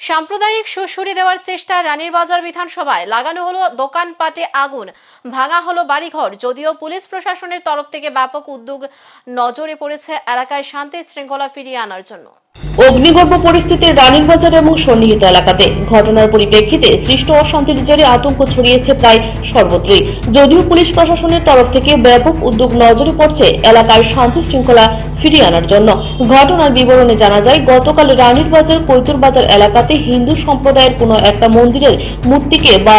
সাম্প্রদায়িক সুশুরি দেওয়ার চেষ্টা রানীর বাজার বিধানসভায়। লাগানো হলো দোকানপাটে আগুন, ভাঙা হলো বাড়িঘর। যদিও পুলিশ প্রশাসনের তরফ থেকে ব্যাপক উদ্যোগ নজরে পড়েছে এলাকায় শান্তি শৃঙ্খলা ফিরিয়ে আনার জন্য। অগ্নিগর্ভ পরিস্থিতির রানীর বাজার এবং সন্নিহিত এলাকাতে। ঘটনার পরিপ্রেক্ষিতে সৃষ্ট অশান্তির জেরে আতঙ্ক ছড়িয়েছে প্রায় সর্বত্রই। যদিও পুলিশ প্রশাসনের তরফ থেকে ব্যাপক উদ্যোগ নজরে পড়ছে এলাকায় শান্তি শৃঙ্খলা ফিরিয়ে আনার জন্য। ঘটনার বিবরণে জানা যায়, গতকাল রানীর বাজার কৈতুর বাজার এলাকাতে হিন্দু সম্প্রদায়ের কোনো একটা মন্দিরের মূর্তিকে বা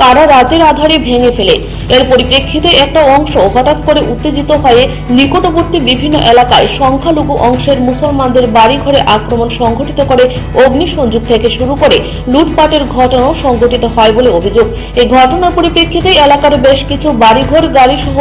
কারা রাতের আধারে ভেঙে ফেলে। এর পরিপ্রেক্ষিতে একটা অংশ হঠাৎ করে উত্তেজিত হয়ে নিকটবর্তী বিভিন্ন এলাকায় সংখ্যালঘু অংশের মুসলমানদের বাড়িঘরে আক্রমণ সংঘটিত করে অগ্নিসংযোগ থেকে শুরু করে লুটপাটের ঘটনাও সংঘটিত হয় বলে অভিযোগ। এই ঘটনার পরিপ্রেক্ষিতে এলাকার বেশ কিছু বাড়িঘর গাড়ি সহ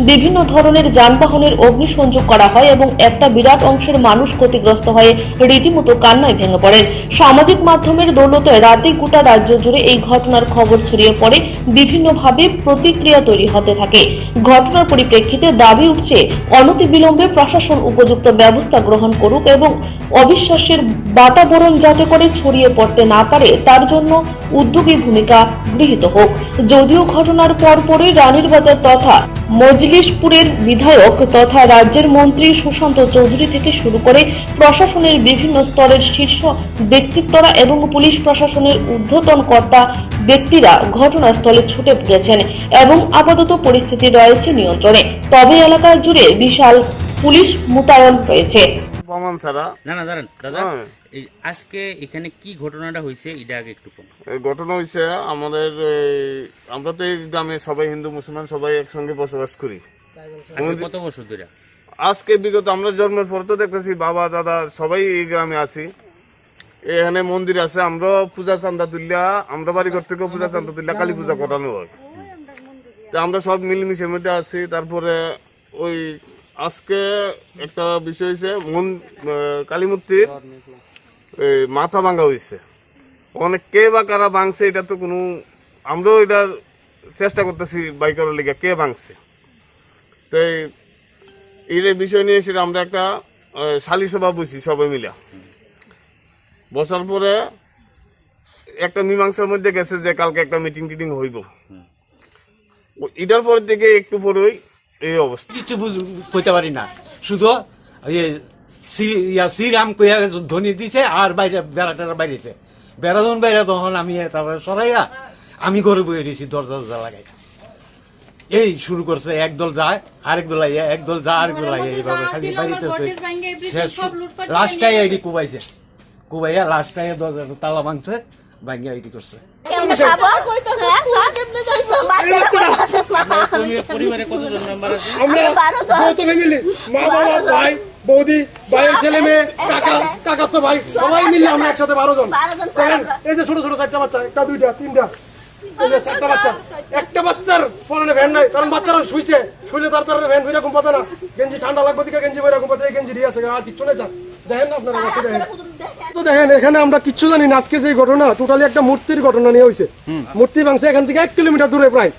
বিভিন্ন ধরনের যানবাহনের অগ্নিসংযোগ করা হয় এবং একটা বিরাট অংশের মানুষ ক্ষতিগ্রস্ত হয়ে রীতিমতো কান্নায় ভেঙে পড়েন। সামাজিক মাধ্যমের দৌলতে রাতে গোটা রাজ্য জুড়ে এই ঘটনার খবর ছড়িয়ে পড়ে। বিভিন্নভাবে প্রতিক্রিয়া তৈরি হতে থাকে। ঘটনার পরিপ্রেক্ষিতে দাবি উঠছে, অনতিবিলম্বে প্রশাসন উপযুক্ত ব্যবস্থা গ্রহণ করুক এবং অবিশ্বাসের বাতাবরণ যাতে করে ছড়িয়ে পড়তে না পারে, তার জন্য উদ্যোগী ভূমিকা গৃহীত হোক। যদিও ঘটনার পরপরই রানীর বাজার তথা মজলিশপুরের বিধায়ক তথা রাজ্যের মন্ত্রী সুশান্ত চৌধুরী থেকে শুরু করে প্রশাসনের বিভিন্ন স্তরের শীর্ষ ব্যক্তিত্বরা এবং পুলিশ প্রশাসনের ঊর্ধ্বতন কর্তা ব্যক্তিরা ঘটনাস্থলে ছুটে গেছেন এবং আপাতত পরিস্থিতি রয়েছে নিয়ন্ত্রণে। তবে এলাকার জুড়ে বিশাল পুলিশ মোতায়েন রয়েছে। প্রমাণ ছাড়া। না না দাঁড়ান দাদা। হ্যাঁ। এই আজকে এখানে কি ঘটনাটা হয়েছে এটা আগে একটু ঘটনা হয়েছে আমাদের আমরা তো এই গ্রামে সবাই হিন্দু মুসলমান সবাই একসঙ্গে বসবাস করি। কত বছর ধরে? আজকে বিগত আমরা জন্মের পর তো দেখতেছি বাবা দাদা সবাই এই গ্রামে আছি। এখানে মন্দির আছে আমরা পূজা চান্দা তুললা আমরা বাড়ি ঘর থেকে পূজা চান্দা তুললা কালী পূজা করানো হয়। তা আমরা সব মিলমিশের মধ্যে আছি তারপরে ওই আজকে একটা বিষয় হয়েছে মন আহ, কালী মূর্তির এই মাথা ভাঙা হয়েছে অনেক কে বা কারা ভাঙছে এটা তো কোনো আমরাও এটার চেষ্টা করতেছি বাইকের লিগে কে ভাঙছে। তো এই- বিষয় নিয়ে সেটা আমরা একটা সালি সভা বসি সবাই মিলে। বসার পরে একটা মীমাংসার মধ্যে গেছে যে কালকে একটা মিটিং টিটিং হইব এটার পরের দিকে একটু পরেই এই অবস্থা। কিছু বুঝ- কইতে পারি না। শুধু ইয়ে শ্রী- ইয়া শ্রীরাম কইয়া ধ্বনি দিছে আর বাইরে বেড়া টেড়া বাইরেছে। বেড়া যখন বাইরে তখন আমি তারপরে সরাইয়া আমি ঘরে বয়ে দিয়েছি দরজা দরজা লাগাই এই শুরু করছে একদল যায় আরেক দল আইয়া একদল যায় আরেক দল আইয়া এইভাবে খালি বাড়িতেছে। লাস্টাই আইডি কুবাইছে। কুবাইয়া লাস্টাই দরজা তালা ভাঙছে। ভাঙিয়া করছে। পরিবারে কতজন মেম্বার আছে? আমরা যৌথ ফ্যামিলি মা বাবা ভাই বৌদি ভাইয়ের ছেলে মেয়ে কাকা কাকার তো ভাই সবাই মিলে আমরা একসাথে বারো জন। এই যে ছোট ছোট চারটা বাচ্চা একটা দুইটা তিনটা চারটা বাচ্চা। একটা বাচ্চার ফ্যান নাই কারণ বাচ্চারা শুইছে। শুইলে তার তার ফ্যান এরকম পাতে না। গেঞ্জি ঠান্ডা লাগবে দিকে গেঞ্জি এরকম পাতে গেঞ্জি দিয়ে আছে আর কিচ্ছু নেই দেখেন না আপনারা দেখেন। তো দেখেন এখানে আমরা কিচ্ছু জানি না। আজকে যে ঘটনা টোটালি একটা মূর্তির ঘটনা নিয়ে হয়েছে মূর্তি ভাঙছে এখান থেকে এক কিলোমিটার দূরে প্রায়।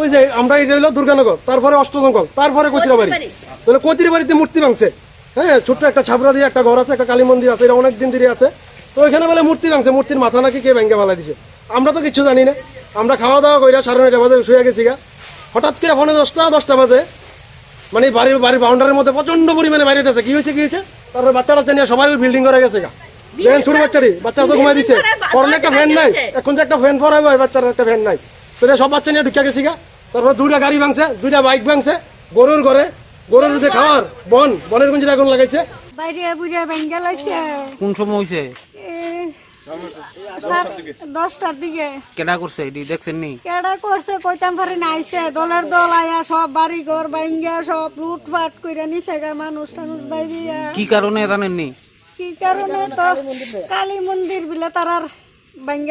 ওই যে আমরা এটা হলো দুর্গানগর তারপরে অষ্টজঙ্গল তারপরে কৈতিরা বাড়ি তাহলে কৈতিরা বাড়িতে মূর্তি ভাঙছে। হ্যাঁ ছোট্ট একটা ছাপড়া দিয়ে একটা ঘর আছে একটা কালী মন্দির আছে এটা অনেক দিন ধরে আছে। তো ওইখানে বলে মূর্তি ভাঙছে মূর্তির মাথা নাকি কে ভেঙে ফেলা দিছে? আমরা তো কিছু জানি না। আমরা খাওয়া দাওয়া কইরা সাড়ে নয়টা বাজে শুয়ে গেছি গা। হঠাৎ করে ফোনে দশটা দশটা বাজে। মানে বাড়ির বাড়ির বাউন্ডারির মধ্যে প্রচণ্ড পরিমাণে বাইরে আছে কি হয়েছে কি হয়েছে? তারপরে বাচ্চা টাচ্চা নিয়ে সবাই বিল্ডিং করে গেছে গা। দেখেন ছোট বাচ্চা তো ঘুমাই দিছে। পরনে একটা ফ্যান নাই। এখন যে একটা ফ্যান পরাবো ওই বাচ্চার একটা ফ্যান নাই। তো সব বাচ্চা নিয়ে ঢুকে গেছি গা। তারপরে দুইটা গাড়ি ভাঙছে দুইটা বাইক ভাঙছে গরুর ঘরে। গরুর যে খাওয়ার বন বনের গুঞ্জির আগুন লাগাইছে। বাইরে বুঝে ভেঙ্গে লাগছে কোন সময় হয়েছে দশটার দিকে। করছে এটি? দেখছেন নি? কেডা করছে কইতাম পারি না আইছে। দলের দল আয়া সব বাড়ি ঘর ভাঙ্গা সব লুটপাট কইরা নিছে গা মানুষ টানুষ বাইরিয়া কি কারণে জানেননি কি কারণে তো কালী মন্দির বিলে তারার ভাঙ্গা